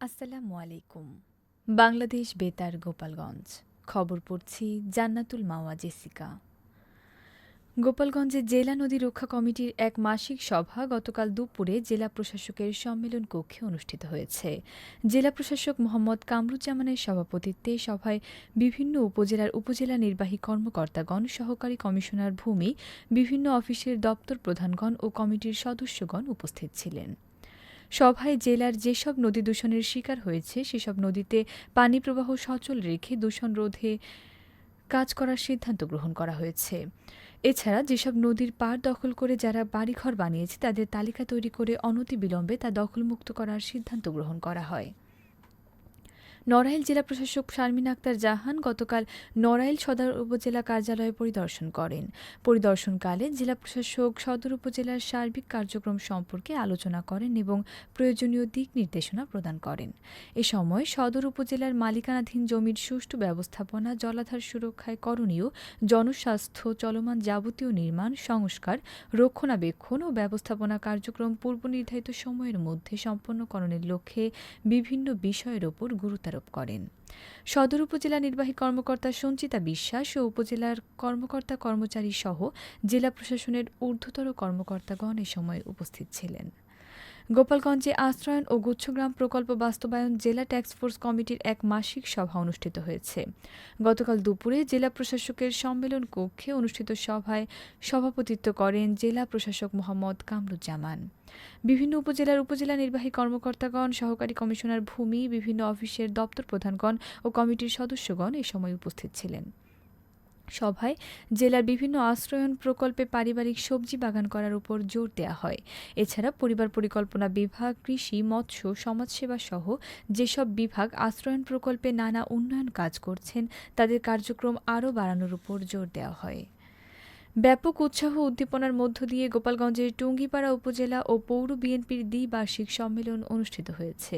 আসসালামু আলাইকুম। বাংলাদেশ বেতার গোপালগঞ্জ। খবর পড়ছি জান্নাতুল মাওয়া জেসিকা। গোপালগঞ্জে জেলা নদী রক্ষা কমিটির এক মাসিক সভা গতকাল দুপুরে জেলা প্রশাসকের সম্মেলন কক্ষে অনুষ্ঠিত হয়েছে। জেলা প্রশাসক মোহাম্মদ কামরুজ্জামানের সভাপতিত্বে সভায় বিভিন্ন উপজেলার উপজেলা নির্বাহী কর্মকর্তাগণ, সহকারী কমিশনার ভূমি, বিভিন্ন অফিসের দপ্তর প্রধানগণ ও কমিটির সদস্যগণ উপস্থিত ছিলেন। সভায় জেলার যেসব নদী দূষণের শিকার হয়েছে, সেসব নদীতে পানি প্রবাহ সচল রেখে দূষণ রোধে কাজ করার সিদ্ধান্ত গ্রহণ করা হয়েছে। এছাড়া যেসব নদীর পার দখল করে যারা বাড়িঘর বানিয়েছে, তাদের তালিকা তৈরি করে অনতিবিলম্বে তা দখলমুক্ত করার সিদ্ধান্ত গ্রহণ করা হয়। নড়াইল জেলা প্রশাসক শারমিন আক্তার জাহান গতকাল নড়াইল সদর উপজেলা কার্যালয়ে পরিদর্শন করেন। পরিদর্শনকালে জেলা প্রশাসক সদর উপজেলার সার্বিক কার্যক্রম সম্পর্কে আলোচনা করেন এবং প্রয়োজনীয় দিক নির্দেশনা প্রদান করেন। এ সময় সদর উপজেলার মালিকানাধীন জমির সুষ্ঠু ব্যবস্থাপনা, জলাধার সুরক্ষায় করণীয় জনস্বাস্থ্য চলমান যাবতীয় নির্মাণ, সংস্কার, রক্ষণাবেক্ষণ ও ব্যবস্থাপনা কার্যক্রম পূর্বনির্ধারিত সময়ের মধ্যে সম্পন্নকরণের লক্ষ্যে বিভিন্ন বিষয়ের ওপর গুরুত্ব আরোপ করেন। সদর উপজেলা নির্বাহী কর্মকর্তা সঞ্চিতা বিশ্বাস ও উপজেলার কর্মকর্তা কর্মচারী সহ জেলা প্রশাসনের ঊর্ধ্বতর কর্মকর্তাগণ এ সময় উপস্থিত ছিলেন। গোপালগঞ্জে আশ্রয়ন ও গুচ্ছগ্রাম প্রকল্প বাস্তবায়ন জেলা ট্যাক্সফোর্স কমিটির এক মাসিক সভা অনুষ্ঠিত হয়েছে। গতকাল দুপুরে জেলা প্রশাসকের সম্মেলন কক্ষে অনুষ্ঠিত সভায় সভাপতিত্ব করেন জেলা প্রশাসক মোহাম্মদ কামরুজ্জামান। বিভিন্ন উপজেলার উপজেলা নির্বাহী কর্মকর্তাগণ, সহকারী কমিশনার ভূমি, বিভিন্ন অফিসের দপ্তর প্রধানগণ ও কমিটির সদস্যগণ এ সময় উপস্থিত ছিলেন। সভায় জেলার বিভিন্ন আশ্রয়ন প্রকল্পে পারিবারিক সবজি বাগান করার উপর জোর দেওয়া হয়। এছাড়া পরিবার পরিকল্পনা বিভাগ, কৃষি, মৎস্য, সমাজসেবা সহ যেসব বিভাগ আশ্রয়ন প্রকল্পে নানা উন্নয়ন কাজ করছেন, তাদের কার্যক্রম আরও বাড়ানোর উপর জোর দেওয়া হয়। ব্যাপক উৎসাহ উদ্দীপনার মধ্য দিয়ে গোপালগঞ্জের টুঙ্গিপাড়া উপজেলা ও পৌর বিএনপির দ্বিবার্ষিক সম্মেলন অনুষ্ঠিত হয়েছে।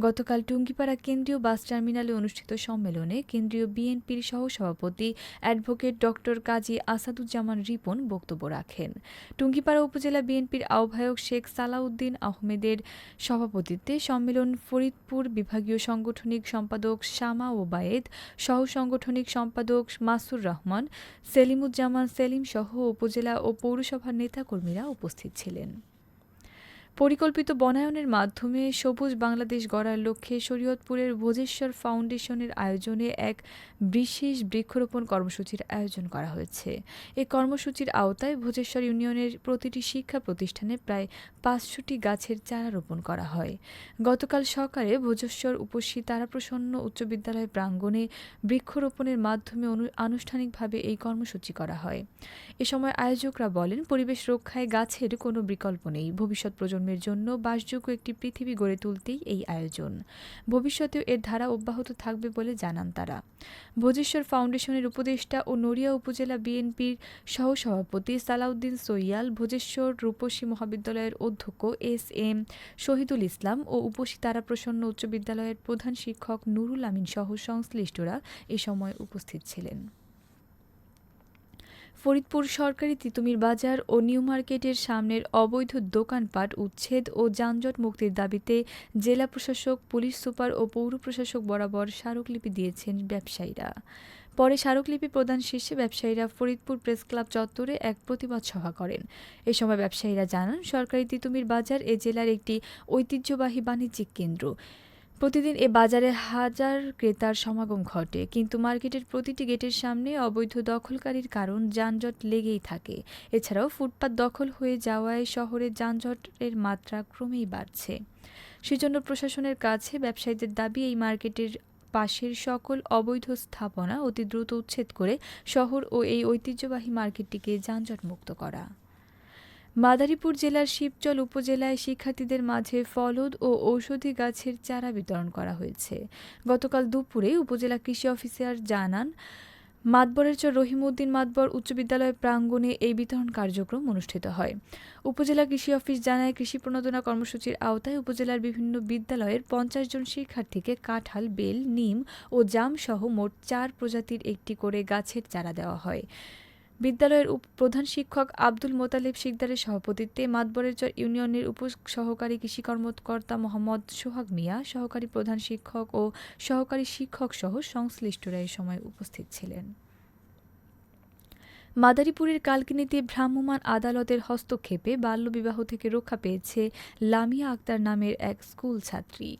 গতকাল টুঙ্গিপাড়া কেন্দ্রীয় বাস টার্মিনালে অনুষ্ঠিত সম্মেলনে কেন্দ্রীয় বিএনপির সহসভাপতি অ্যাডভোকেট ডক্টর কাজী আসাদুজ্জামান রিপন বক্তব্য রাখেন। টুঙ্গিপাড়া উপজেলা বিএনপির আহ্বায়ক শেখ সালাউদ্দিন আহমেদের সভাপতিত্বে সম্মেলন ফরিদপুর বিভাগীয় সাংগঠনিক সম্পাদক শামা ওবায়েদ সহ সাংগঠনিক সম্পাদক মাসুর রহমান, সেলিমুজ্জামান, সেলিম সহ উপজেলা ও পৌরসভার নেতাকর্মীরা উপস্থিত ছিলেন। পরিকল্পিত বনায়নের মাধ্যমে সবুজ বাংলাদেশ গড়ার লক্ষ্যে শরীয়তপুরের ভোজেশ্বর ফাউন্ডেশনের আয়োজনে এক বিশেষ বৃক্ষরোপণ কর্মসূচির আয়োজন করা হয়েছে। এই কর্মসূচির আওতায় ভোজেশ্বর ইউনিয়নের প্রতিটি শিক্ষা প্রতিষ্ঠানে প্রায় পাঁচশোটি গাছের চারা রোপণ করা হয়। গতকাল সকালে ভোজেশ্বর উপসী তারাপ্রসন্ন উচ্চ বিদ্যালয় প্রাঙ্গণে বৃক্ষরোপণের মাধ্যমে আনুষ্ঠানিকভাবে এই কর্মসূচি করা হয়। এ সময় আয়োজকরা বলেন, পরিবেশ রক্ষায় গাছের কোনো বিকল্প নেই, ভবিষ্যৎ প্রজন্মের জন্য বাসযোগ্য একটি পৃথিবী গড়ে তুলতেই এই আয়োজন। ভবিষ্যতেও এর ধারা অব্যাহত থাকবে বলে জানান তারা। ভোজেশ্বর ফাউন্ডেশনের উপদেষ্টা ও নড়িয়া উপজেলা বিএনপির সহসভাপতি সালাউদ্দিন সৈয়াল, ভোজেশ্বর রূপসী মহাবিদ্যালয়ের অধ্যক্ষ এস এম শহীদুল ইসলাম ও উপসী তারাপ্রসন্ন উচ্চ বিদ্যালয়ের প্রধান শিক্ষক নুরুল আমিন সহ সংশ্লিষ্টরা এ সময় উপস্থিত ছিলেন। ফরিদপুর সরকারি তিতুমির বাজার ও নিউ মার্কেটের সামনের অবৈধ দোকানপাট উচ্ছেদ ও যানজট মুক্তির দাবিতে জেলা প্রশাসক, পুলিশ সুপার ও পৌর প্রশাসক বরাবর স্মারকলিপি দিয়েছেন ব্যবসায়ীরা। পরে স্মারকলিপি প্রদান শেষে ব্যবসায়ীরা ফরিদপুর প্রেস ক্লাব চত্বরে এক প্রতিবাদ সভা করেন। এ সময় ব্যবসায়ীরা জানান, সরকারি তিতুমির বাজার এ জেলার একটি ঐতিহ্যবাহী বাণিজ্যিক কেন্দ্র। প্রতিদিন এ বাজারে হাজার ক্রেতার সমাগম ঘটে, কিন্তু মার্কেটের প্রতিটি গেটের সামনে অবৈধ দখলকারীর কারণ যানজট লেগেই থাকে। এছাড়াও ফুটপাত দখল হয়ে যাওয়ায় শহরে যানজটের মাত্রা ক্রমেই বাড়ছে। সেজন্য প্রশাসনের কাছে ব্যবসায়ীদের দাবি, এই মার্কেটের পাশের সকল অবৈধ স্থাপনা অতি দ্রুত উচ্ছেদ করে শহর ও এই ঐতিহ্যবাহী মার্কেটটিকে যানজটমুক্ত করা। মাদারীপুর জেলার শিবচল উপজেলায় শিক্ষার্থীদের মাঝে ফলদ ও ঔষধি গাছের চারা বিতরণ করা হয়েছে। গতকাল দুপুরে উপজেলা কৃষি অফিসার জানান মাতবরের চর রহিমউদ্দিন মাতবর উচ্চ বিদ্যালয় প্রাঙ্গণে এই বিতরণ কার্যক্রম অনুষ্ঠিত হয়। উপজেলা কৃষি অফিস জানায়, কৃষি প্রণোদনা কর্মসূচির আওতায় উপজেলার বিভিন্ন বিদ্যালয়ের পঞ্চাশ জন শিক্ষার্থীকে কাঁঠাল, বেল, নিম ও জাম সহ মোট চার প্রজাতির একটি করে গাছের চারা দেওয়া হয়। বিদ্যালয়ের প্রধান শিক্ষক আব্দুল মোতালেব শিকদারের সভাপতিত্বে মাতবরেরচর ইউনিয়নের উপ সহকারী কৃষি কর্মকর্তা মোহাম্মদ সোহাগ মিয়া, সহকারী প্রধান শিক্ষক ও সহকারী শিক্ষক সহ সংশ্লিষ্টরা এ সময় উপস্থিত ছিলেন। মাদারীপুরের কালকিনিতে ভ্রাম্যমাণ আদালতের হস্তক্ষেপে বাল্যবিবাহ থেকে রক্ষা পেয়েছে লামিয়া আক্তার নামের এক স্কুল ছাত্রী।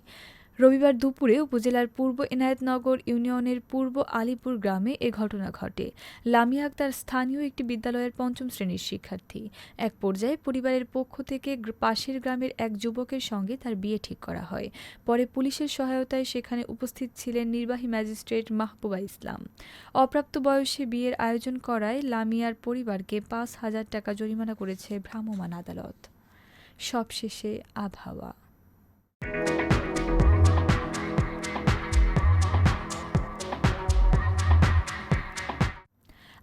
রবিবার দুপুরে উপজেলার পূর্ব এনায়েতনগর ইউনিয়নের পূর্ব আলিপুর গ্রামে এ ঘটনা ঘটে। লামিয়া আক্তার স্থানীয় একটি বিদ্যালয়ের পঞ্চম শ্রেণির শিক্ষার্থী। এক পর্যায়ে পরিবারের পক্ষ থেকে পাশের গ্রামের এক যুবকের সঙ্গে তার বিয়ে ঠিক করা হয়। পরে পুলিশের সহায়তায় সেখানে উপস্থিত ছিলেন নির্বাহী ম্যাজিস্ট্রেট মাহবুবা ইসলাম। অপ্রাপ্ত বয়সে বিয়ের আয়োজন করায় লামিয়ার পরিবারকে পাঁচ হাজার টাকা জরিমানা করেছে ভ্রাম্যমাণ আদালত। সবশেষে আবহাওয়া।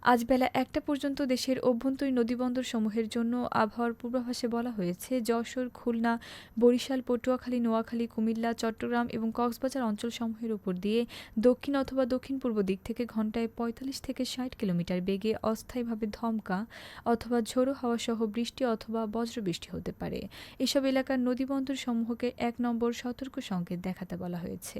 আজ বেলা একটা পর্যন্ত দেশের অভ্যন্তরীণ নদীবন্দর সমূহের জন্য আবহাওয়ার পূর্বাভাসে বলা হয়েছে, যশোর, খুলনা, বরিশাল, পটুয়াখালী, নোয়াখালী, কুমিল্লা, চট্টগ্রাম এবং কক্সবাজার অঞ্চলসমূহের উপর দিয়ে দক্ষিণ অথবা দক্ষিণ পূর্ব দিক থেকে ঘন্টায় পঁয়তাল্লিশ থেকে ষাট কিলোমিটার বেগে অস্থায়ীভাবে ধমকা অথবা ঝোড়ো হাওয়া সহ বৃষ্টি অথবা বজ্রবৃষ্টি হতে পারে। এসব এলাকার নদীবন্দর সমূহকে এক নম্বর সতর্ক সংকেত দেখাতে বলা হয়েছে।